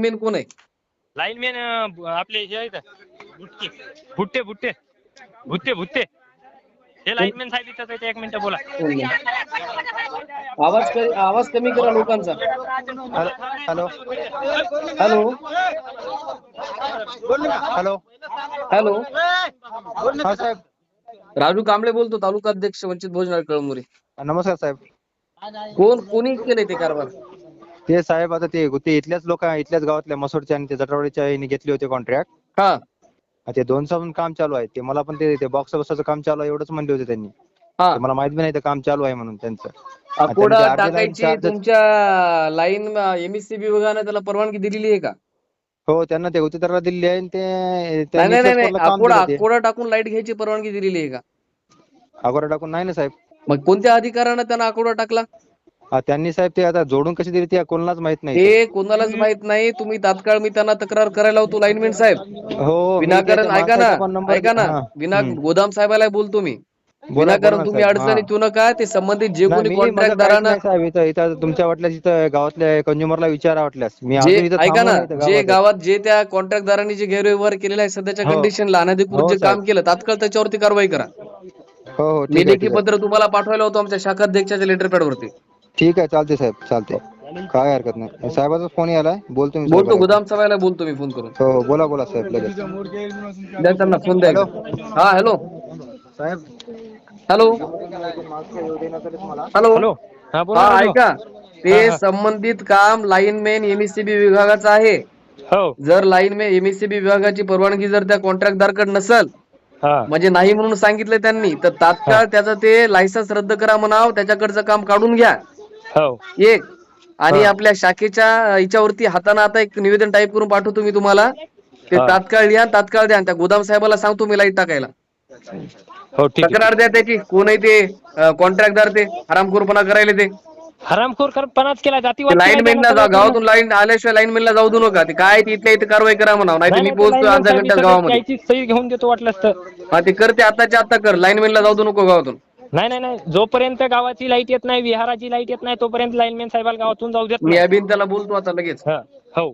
Main कोण आहे? Lineman आपले हे आहेत. भुट्टे भुट्टे भुट्टे भुट्टे भुट्टे हे लाईनमॅन साहेब आहेत. एक मिनिट बोला. आवाज आवाज कमी करा लोकांचा. Hello hello. हॅलो. हॅलो. हा साहेब. राजू कांबळे बोलतो तालुका अध्यक्ष वंचित भोजनाळ कळमनुरी. नमस्कार साहेब. कोण कोणी केलंय ते कारभार? ते साहेब आता ते ते इथल्याच लोक इथल्याच गावातल्या मसोडच्या आणि ते जटवाडीच्या यांनी घेतले होते कॉन्ट्रॅक्ट हा. ते दोन पण काम चालू आहे. ते मला पण ते बॉक्स बसाचं काम चालू आहे एवढंच म्हणले होते त्यांनी. हा. ते मला माहीत बी नाही ते काम चालू आहे म्हणून त्यांचं. अकोडा त्यांचे अर्धे टाकायची charges- तुमच्या लाईन एमएससी विभागाने त्याला परवानगी दिलेली आहे का? हो त्यांना ते उतेरा दिली आहे आणि ते नाही त्यांनी नाही काम अकोडा दिलं ते. अकोडा टाकून लाइट घ्यायची परवानगी दिलेली आहे का? अगोदर टाकून नाही ना साहेब. मग कोणत्या अधिकारानं त्यांना अकोडा टाकला? हा, त्यांनी साहेब ते आता जोडून कशी दिली ते कोणालाच माहीत नाही हे कोणालाच माहीत नाही. तुम्ही तात्काळ मी त्यांना तक्रार करायला होतो लाईनमॅन साहेब. हो मी विनाकारण ऐका माणसाचा पण ना number- ऐका ना. हा, विना हम्म. गोदाम साहेबाला बोलतो मी. बोला, विनाकारण तुम्ही साहेब, अडचणीत येऊ नका ते संबंधित जे नाही, कोणी मी- माझं काहीच कॉन्ट्रॅक्टदारांना नाही साहेब इथं इथं तुमच्या वाटल्यास इथं गावातल्या कंझ्युमरला विचारा वाटल्यास. मी जे अजून इथं ऐका थांबलो ना नाही इथं जे गावात. गावात जे त्या कॉन्ट्रॅक्टदारांनी जे गैरव्यवहार केलेला आहे सध्याच्या हो. कंडिशनला अनधिकृत हो, जे काम. केलं तात्काळ त्याच्यावरती कारवाई करा. हो हो मी ठीक आहे लेखी ठीक आहे. पत्र तुम्हाला पाठवायला होतो आमच्या शाखा अध्यक्षाच्या लेटर पॅड वरती. ठीक आहे चालते साहेब चालते काय हरकत नाही. साहेबाचा फोन यालाय बोलतो मी बोलतो साहेबाला. गोदाम साहेबाला बोलतो मी फोन करून. हो हो बोला बोला साहेब लगेच. द्या त्यांना फोन द्या. हा हॅलो. साहेब. हॅलो. हॅलो. हॅलो. हा बोला हा. ऐका. ते हा, हा. संबंधित काम लाईनमॅन एमएससीबी विभागाचं आहे. हो. जर लाईनमॅन एमएससीबी विभागाची परवानगी जर त्या कॉन्ट्रॅक्टदारकडे नसल हा. म्हणजे नाही म्हणून सांगितलं त्यांनी तर तात्काळ त्याचं ते लायसन्स रद्द करा म्हणाव त्याच्याकडचं काम काढून घ्या. हो. एक. आणि. आपल्या शाखेच्या याच्यावरती हाताने आता एक निवेदन टाईप करून पाठवतो मी तुम्हाला. ते हा. तात्काळ लिहा तात्काळ द्या. आणि त्या गोदाम साहेबाला सांगतो मी लाइट टाकायला. हो ठीक आहे. तक्रार द्या त्याची. कोण आहे ते? कॉन्ट्रॅक्टदार ते? हरामखोरपणा करायला ते? हरामखोर करपणाच केला जातीवाद लाईन केला मॅनला त्यानं गावातून लाईन आल्याशिवाय लाईन मॅनला जाऊ देऊ नका. ते काय ते इथल्या इथे कारवाई करा म्हणा नाही मी पोहोचतो घंट्यात इथं गावामध्ये. सही घेऊन देतो वाटलंच तर. हा ते करते आताच्या आता कर. लाईन मॅनला जाऊ देऊ नको गावातून. नाही नाही नाही. जोपर्यंत गावाची लाइट येत नाही विहाराची लाइट येत नाही तोपर्यंत लाईनमॅन साहेबाला गावातून जाऊ देत मी नाही अभिन त्याला बोलतो आता लगेच. हा, हो.